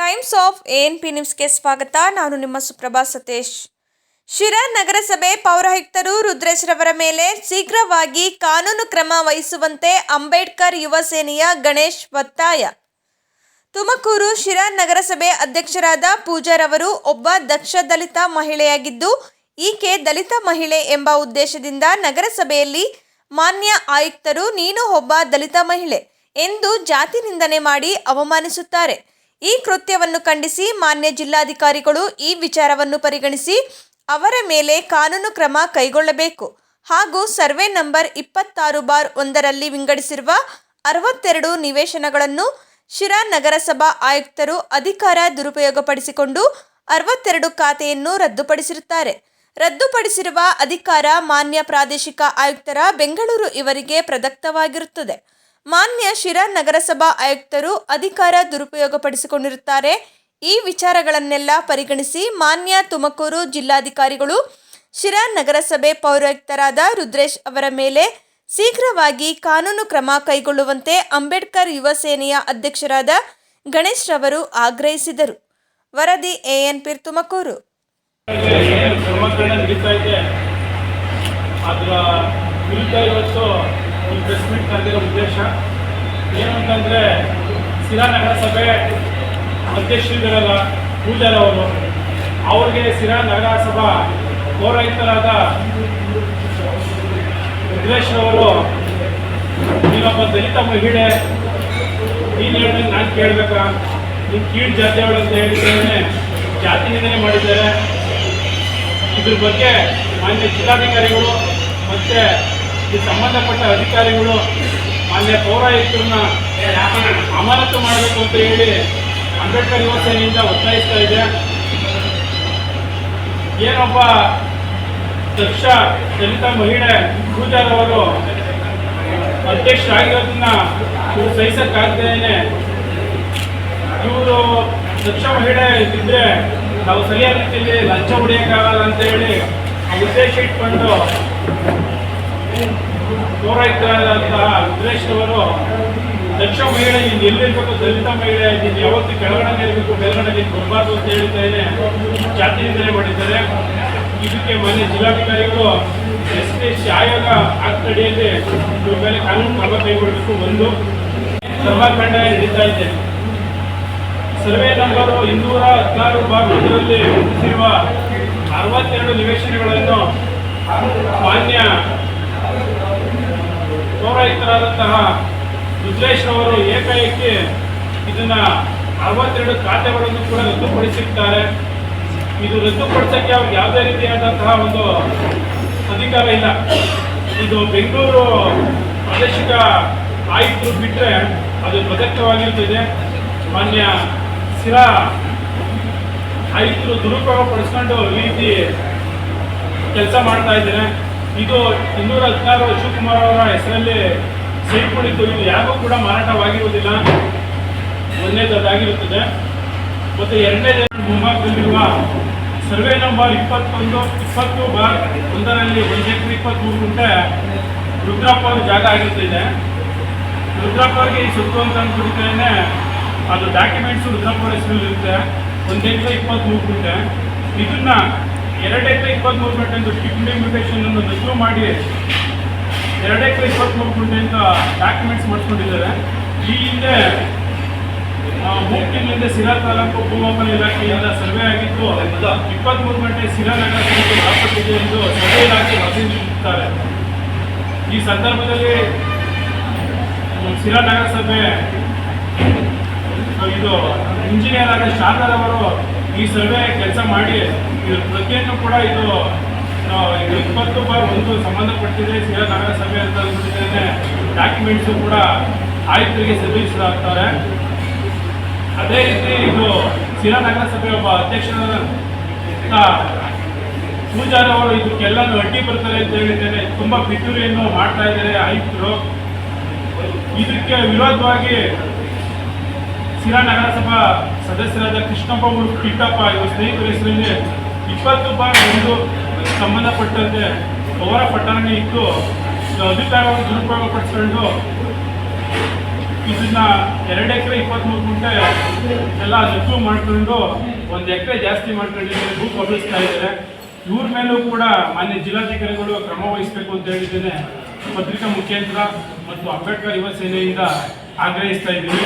Times of ANP ನ್ಯೂಸ್ಗೆ ಸ್ವಾಗತ. ನಾನು ನಿಮ್ಮ ಸುಪ್ರಭಾ ಸತೀಶ್. ಶಿರಾ ನಗರಸಭೆ ಪೌರಾಯುಕ್ತರು ರುದ್ರೇಶ್ ರವರ ಮೇಲೆ ಶೀಘ್ರವಾಗಿ ಕಾನೂನು ಕ್ರಮ ವಹಿಸುವಂತೆ ಅಂಬೇಡ್ಕರ್ ಯುವ ಸೇನೆಯ ಗಣೇಶ್ ಒತ್ತಾಯ. ತುಮಕೂರು ಶಿರಾ ನಗರಸಭೆ ಅಧ್ಯಕ್ಷರಾದ ಪೂಜಾರವರು ಒಬ್ಬ ದಕ್ಷ ದಲಿತ ಮಹಿಳೆಯಾಗಿದ್ದು, ಈಕೆ ದಲಿತ ಮಹಿಳೆ ಎಂಬ ಉದ್ದೇಶದಿಂದ ನಗರಸಭೆಯಲ್ಲಿ ಮಾನ್ಯ ಆಯುಕ್ತರು, ನೀನು ಒಬ್ಬ ದಲಿತ ಮಹಿಳೆ ಎಂದು ಜಾತಿ ನಿಂದನೆ ಮಾಡಿ ಅವಮಾನಿಸುತ್ತಾರೆ. ಈ ಕೃತ್ಯವನ್ನು ಖಂಡಿಸಿ ಮಾನ್ಯ ಜಿಲ್ಲಾಧಿಕಾರಿಗಳು ಈ ವಿಚಾರವನ್ನು ಪರಿಗಣಿಸಿ ಅವರ ಮೇಲೆ ಕಾನೂನು ಕ್ರಮ ಕೈಗೊಳ್ಳಬೇಕು. ಹಾಗೂ ಸರ್ವೆ ನಂಬರ್ ಇಪ್ಪತ್ತಾರು ಬಾರ್ ಒಂದರಲ್ಲಿ ವಿಂಗಡಿಸಿರುವ ಅರವತ್ತೆರಡು ನಿವೇಶನಗಳನ್ನು ಶಿರಾ ನಗರಸಭಾ ಆಯುಕ್ತರು ಅಧಿಕಾರ ದುರುಪಯೋಗಪಡಿಸಿಕೊಂಡು ಅರವತ್ತೆರಡು ಖಾತೆಯನ್ನು ರದ್ದುಪಡಿಸಿರುತ್ತಾರೆ. ರದ್ದುಪಡಿಸಿರುವ ಅಧಿಕಾರ ಮಾನ್ಯ ಪ್ರಾದೇಶಿಕ ಆಯುಕ್ತರ ಬೆಂಗಳೂರು ಇವರಿಗೆ ಪ್ರದತ್ತವಾಗಿರುತ್ತದೆ. ಮಾನ್ಯ ಶಿರಾ ನಗರಸಭಾ ಆಯುಕ್ತರು ಅಧಿಕಾರ ದುರುಪಯೋಗಪಡಿಸಿಕೊಂಡಿರುತ್ತಾರೆ ಈ ವಿಚಾರಗಳನ್ನೆಲ್ಲ ಪರಿಗಣಿಸಿ ಮಾನ್ಯ ತುಮಕೂರು ಜಿಲ್ಲಾಧಿಕಾರಿಗಳು ಶಿರಾ ನಗರಸಭೆ ಪೌರಾಯುಕ್ತರಾದ ರುದ್ರೇಶ್ ಅವರ ಮೇಲೆ ಶೀಘ್ರವಾಗಿ ಕಾನೂನು ಕ್ರಮ ಕೈಗೊಳ್ಳುವಂತೆ ಅಂಬೇಡ್ಕರ್ ಯುವ ಸೇನೆಯ ಅಧ್ಯಕ್ಷರಾದ ಗಣೇಶ್ ರವರು ಆಗ್ರಹಿಸಿದರು ವರದಿ ತುಮಕೂರು ಕ್ರಮಗಳನ್ನ ನಡೀತಾ ಇದೆ ಅದರ ಇವತ್ತು ಈ ಪ್ರೆಸ್ ಮೀಟ್ ಕರೆದಿರೋ ಉದ್ದೇಶ ಏನು ಅಂತಂದರೆ ಸಿರಾ ನಗರಸಭೆ ಅಧ್ಯಕ್ಷರಿದ್ದಾರಲ್ಲ ಪೂಜಾರವರು ಅವ್ರಿಗೆ ಸಿರಾ ನಗರಸಭಾ ಪೌರಾಯುಕ್ತರಾದ ರುದ್ರೇಶ್ರವರು ನೀನೊಬ್ಬ ದಲಿತ ಮಹಿಳೆ ನೀನು ಹೇಳಿದ್ರೆ ನಾನು ಕೇಳಬೇಕಾ? ನೀನು ಕೀಳು ಜಾತಿಯವಳು ಅಂತ ಹೇಳಿದ್ದೇನೆ ಜಾತಿ ನಿಂದನೆ ಮಾಡಿದ್ದಾರೆ. ಇದ್ರ ಬಗ್ಗೆ ಮಾನ್ಯ ಜಿಲ್ಲಾಧಿಕಾರಿಗಳು ಮತ್ತೆ ಈ ಸಂಬಂಧಪಟ್ಟ ಅಧಿಕಾರಿಗಳು ಮಾನ್ಯ ಪೌರಾಯುಕ್ತರನ್ನ ಅಮಾನತು ಮಾಡಬೇಕು ಅಂತ ಹೇಳಿ ಅಂಬೇಡ್ಕರ್ ಯುವ ಸೇನೆಯಿಂದ ಒತ್ತಾಯಿಸ್ತಾ ಇದೆ. ಏನೊಬ್ಬ ದಕ್ಷ ದಲಿತ ಮಹಿಳೆ ಪೂಜಾರವರು ಅಧ್ಯಕ್ಷರಾಗಿರೋದನ್ನ ಇವರು ಸಹಿಸಕ್ಕಾಗ್ದೇನೆ ಇವರು ದಕ್ಷ ಮಹಿಳೆ ಇದ್ದಿದ್ರೆ ನಾವು ಸರಿಯಾದ ರೀತಿಯಲ್ಲಿ ಲಂಚ ಹೊಡೆಯೋಕ್ಕಾಗಲ್ಲ ಅಂತ ಹೇಳಿ ಉದ್ದೇಶ ಇಟ್ಕೊಂಡು ಪೌರಾಯುಕ್ತರಾದಂತಹ ರುದ್ರೇಶ್ ಅವರು ದಕ್ಷ ಮಹಿಳೆ ನೀನು ಎಲ್ಲಿರ್ಬೇಕು ದಲಿತ ಮಹಿಳೆ, ನೀನು ಯಾವತ್ತೂ ಕೆಳಗಡೆ ಇರಬೇಕು ಮೇಲ್ಗಡೆ ನೀನು ಬರಬಾರ್ದು ಅಂತ ಹೇಳ್ತಾನೆ ಜಾತಿ ನಿಂದನೆ ಮಾಡಿದ್ದಾರೆ. ಇದಕ್ಕೆ ಮನೆ ಜಿಲ್ಲಾಧಿಕಾರಿಗಳು ಎಸ್ ಟಿ ಎಸ್ ಆಯೋಗ ಆಕ್ಟ್ ಇವ್ರ ಮೇಲೆ ಕಾನೂನು ಕ್ರಮ ಕೈಗೊಳ್ಳಬೇಕು ಒಂದು. ಸರ್ವಾಖಂಡ ನಡೀತಾ ಇದೆ. ಸರ್ವೆ ನಂಬರ್ ಇನ್ನೂರ ಹದಿನಾರು ಬಾರ್ ಒಂದರಲ್ಲಿ ಅರವತ್ತೆರಡು ನಿವೇಶನಗಳನ್ನು ಮಾನ್ಯ ಪೌರಾಯುಕ್ತರಾದಂತಹ ರುದ್ರೇಶ್ ಅವರು ಏಕಾಏಕಿ ಇದನ್ನ ಅರವತ್ತೆರಡು ಖಾತೆಗಳನ್ನು ಕೂಡ ರದ್ದುಪಡಿಸಿರ್ತಾರೆ. ಇದು ರದ್ದುಪಡಿಸೋಕ್ಕೆ ಅವ್ರಿಗೆ ಯಾವುದೇ ರೀತಿಯಾದಂತಹ ಒಂದು ಅಧಿಕಾರ ಇಲ್ಲ. ಇದು ಬೆಂಗಳೂರು ಪ್ರಾದೇಶಿಕ ಆಯುಕ್ತರು ಬಿಟ್ಟರೆ ಅದು ಪ್ರದಕ್ಷವಾಗಿರುತ್ತದೆ ಮಾನ್ಯ ಸಿರಾ ಆಯುಕ್ತರು ದುರುಪಯೋಗ ಪಡಿಸ್ಕೊಂಡು ಈ ರೀತಿ ಕೆಲಸ ಮಾಡ್ತಾ ಇದ್ದಾರೆ. ಇದು ಇನ್ನೂರ ಹದಿನಾರು ಶಿವಕುಮಾರ್ ಅವರ ಹೆಸರಲ್ಲಿ ಸೇರ್ಕೊಂಡಿದ್ದು. ಇದು ಯಾರಿಗೂ ಕೂಡ ಮಾರಾಟವಾಗಿರುವುದಿಲ್ಲ. ಒಂದನೇದಾಗಿರುತ್ತದೆ ಮತ್ತು ಎರಡನೇ ಮುಂಭಾಗದಲ್ಲಿರುವ ಸರ್ವೆ ನಂಬರ್ ಇಪ್ಪತ್ತೊಂದು, ಇಪ್ಪತ್ತು ಬಾರ್ ಒಂದರಲ್ಲಿ ಒಂದು ಎಕರೆ ಇಪ್ಪತ್ತ್ಮೂರು ಗುಂಟೆ ರುದ್ರಪ್ಪ ಜಾಗ ಆಗಿರ್ತಿದೆ ರುದ್ರಪ್ಪ ಈ ಸುತ್ತು ಅಂತ ಅಂದ್ಬಿಟ್ಟಿದ್ದೇನೆ ಅದು ಡಾಕ್ಯುಮೆಂಟ್ಸ್ ರುದ್ರಪ್ಪ ಹೆಸರಲ್ಲಿರುತ್ತೆ. ಒಂದು ಎಕರೆ ಇಪ್ಪತ್ತ್ಮೂರು ಗುಂಟೆ. ಇದನ್ನ ಎರಡು ಇಪ್ಪತ್ತ್ ಇಪ್ಪತ್ತ್ಮೂರು ಗಂಟೆ ಅಂತ ಸ್ಟಿಪ್ ಲಿಮಿಟೇಷನ್ ಅನ್ನು ರದ್ದು ಮಾಡಿ ಎರಡು ಇಪ್ಪತ್ತ್ ಇಪ್ಪತ್ತ್ಮೂರು ಗಂಟೆ ಅಂತ ಡಾಕ್ಯುಮೆಂಟ್ಸ್ ಮಾಡಿಸ್ಕೊಂಡಿದ್ದಾರೆ. ಈ ಹಿಂದೆ ಮೂರು ತಿಂಗಳಿಂದ ಸಿರಾ ತಾಲೂಕು ಭೂಮಾಪನ ಇಲಾಖೆಯಿಂದ ಸರ್ವೆ ಆಗಿದ್ದು ಇಪ್ಪತ್ತ್ಮೂರು ಗಂಟೆ ಸಿರಾ ನಗರ ಒಳಪಟ್ಟಿದೆ ಎಂದು ಸರ್ವೆ ಇಲಾಖೆ ವರದಿ ನೀಡುತ್ತಾರೆ. ಈ ಸಂದರ್ಭದಲ್ಲಿ ಸಿರಾ ನಗರಸಭೆ ಇದು ಇಂಜಿನಿಯರ್ ಆದ ಶಾರದಾರ್ ಅವರು ಈ ಸರ್ವೆ ಕೆಲಸ ಮಾಡಿ ಇದ್ರ ಪ್ರತಿಯನ್ನು ಕೂಡ ಇದು ಇಪ್ಪತ್ತು ಬಾರ್ ಒಂದು ಸಂಬಂಧಪಟ್ಟಿದೆ ಸಿರಾ ನಗರಸಭೆ ಅಂತ ಅಂದ್ಬಿಟ್ಟಿದ್ದೇನೆ. ಡಾಕ್ಯುಮೆಂಟ್ಸು ಕೂಡ ಆಯುಕ್ತರಿಗೆ ಸಲ್ಲಿಸಲಾಗ್ತಾರೆ ಅದೇ ರೀತಿ ಇದು ಸಿರಾ ನಗರಸಭೆ ಒಬ್ಬ ಅಧ್ಯಕ್ಷರ ಪೂಜಾರಿ ಅವರು ಇದಕ್ಕೆಲ್ಲ ಅಡ್ಡಿ ಬರ್ತಾರೆ ಅಂತ ಹೇಳಿದ್ದೇನೆ. ತುಂಬಾ ಪಿತೂರಿಯನ್ನು ಮಾಡ್ತಾ ಇದ್ದಾರೆ ಆಯುಕ್ತರು. ಇದಕ್ಕೆ ವಿರೋಧವಾಗಿ ಸಿರಾ ನಗರಸಭಾ ಸದಸ್ಯರಾದ ಕೃಷ್ಣಪ್ಪ ಅವರು ಕಿಟ್ಟಪ್ಪ ಇವರು ಸ್ನೇಹಿತರ ಹೆಸರಲ್ಲಿ ಇಪ್ಪತ್ತು ಬಾರ್ ಒಂದು ಸಂಬಂಧಪಟ್ಟಂತೆ ಅವರ ಪಟ್ಟಣ ಇಟ್ಟು ಅಧಿಕಾರವನ್ನು ದುರುಪಯೋಗ ಪಡಿಸ್ಕೊಂಡು ಇದನ್ನ ಎರಡು ಎಕರೆ ಇಪ್ಪತ್ತ್ಮೂರು ಗುಂಟೆ ಎಲ್ಲ ನಕ್ಲು ಮಾಡ್ಕೊಂಡು ಒಂದು ಎಕರೆ ಜಾಸ್ತಿ ಮಾಡ್ಕೊಂಡಿದ್ದಾರೆ ಭೂ ಕಬಳಿಸ್ತಾ ಇದ್ದಾರೆ ಇವ್ರ ಮೇಲೂ ಕೂಡ ಮಾನ್ಯ ಜಿಲ್ಲಾಧಿಕಾರಿಗಳು ಕ್ರಮ ವಹಿಸಬೇಕು ಅಂತ ಹೇಳಿದ್ದೇನೆ. ಪತ್ರಿಕಾ ಮುಖೇಂತರ ಮತ್ತು ಅಂಬೇಡ್ಕರ್ ಯುವ ಸೇನೆಯಿಂದ ಆಗ್ರಹಿಸ್ತಾ ಇದ್ದೀನಿ.